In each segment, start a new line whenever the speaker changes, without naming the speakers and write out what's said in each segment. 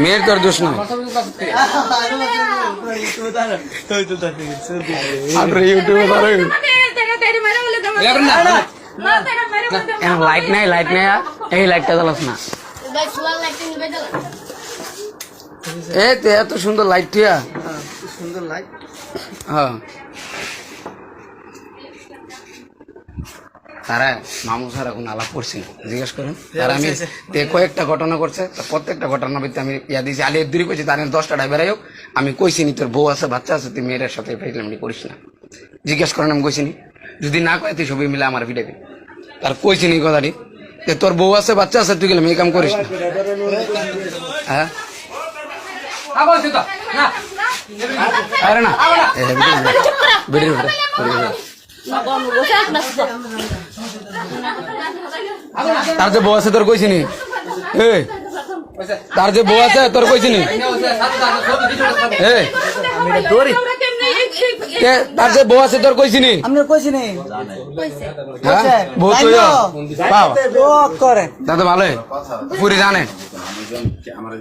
মেয়ের তোর দোষ আর ইউটিউবে লাইট নাই লাইট নাই এই লাইটটা জ্বালাস না। এ তে এত সুন্দর লাইট টিয়া।
সুন্দর লাইট।
হ্যাঁ। তারা মামু স্যার এখন আলাপ করছি। না জিজ্ঞেস করেন। তারা আমি কয়েকটা ঘটনা করছে প্রত্যেকটা ঘটনার ভিত্তি আমি ইয়া দিয়েছি। আলি দূরে কইছি তার দশটা ড্রাইভার হোক আমি কইছি নি তোর বউ আছে বাচ্চা আছে তুই মেয়ের সাথে ফেটলাম করিস না। জিজ্ঞেস করেন আমি কইছি নি। যদি না কয় তুই সবই মিলে আমার ভিডিও তার কইছি নি কথাটি যে তোর বউ আছে বাচ্চা আছে তুই গেলে মেয়ে কাম করিস না। হ্যাঁ? আরে না। ভিডিও তার যে বউ আছে তোর কইছিনি? এ তার যে বউ আছে তোর কইছিনি? নি এ কে তার যে বউ আছে তোর কইছি নি?
আমি কইছি নি?
হ্যাঁ? বউ পাও পুরি জানে।
আমরা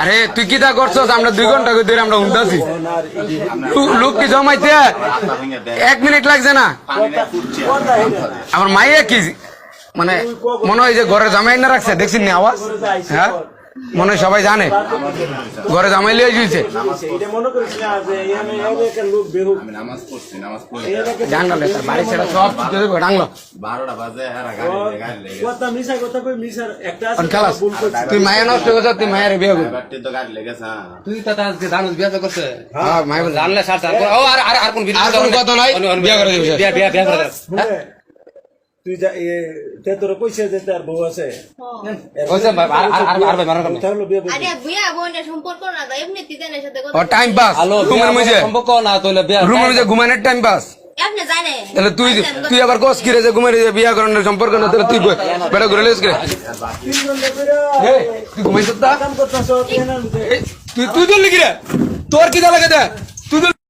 আরে তুই কি তা করছস? আমরা দুই ঘণ্টা ধরে আমরা উঠতেছি লোক কি জমাইতে এক মিনিট লাগছে না? আমার মাইয়া কি মানে মনে হয় যে ঘরে জামাই না রাখছে দেখছিস নি আওয়াজ? হ্যাঁ? মনে হয় সবাই জানে। ঘরে জামাই লিয়ে
মনে
জানলে বাড়ি ছেড়ে সব তুই মায়া নষ্ট করছ তুই মায়ের বিয়ে
হ্যাঁ।
তুই তো তার যে জানুস বিয়া তো করছে।
হ্যাঁ
জানলে সার আর কোন
কথা বিয়া করে।
বিয়া বিয়া বিয়া করে
তুই যা এ তে তোর কইছে যে তার বউ আছে।
কইছে, আর- আর- আর- আর- আর ভাই মারার কারণে।
তাহলে বিয়ে
আরে বুয়া বোনের সম্পর্ক না তো এমনি তিতানের সাথে কথা
টাইম পাস
হ্যালো
রুমের মধ্যে।
সম্পর্ক না তাহলে বিয়া
রুমের মধ্যে ঘুমানোর টাইম পাস
আপনি জানে
তাহলে তুই তুই আবার কস যে ঘুমের বিয়া করানোর সম্পর্ক না তাহলে তুই বেটা ঘুরে লিস করে তুই তা? তুই তোর কি লাগে দে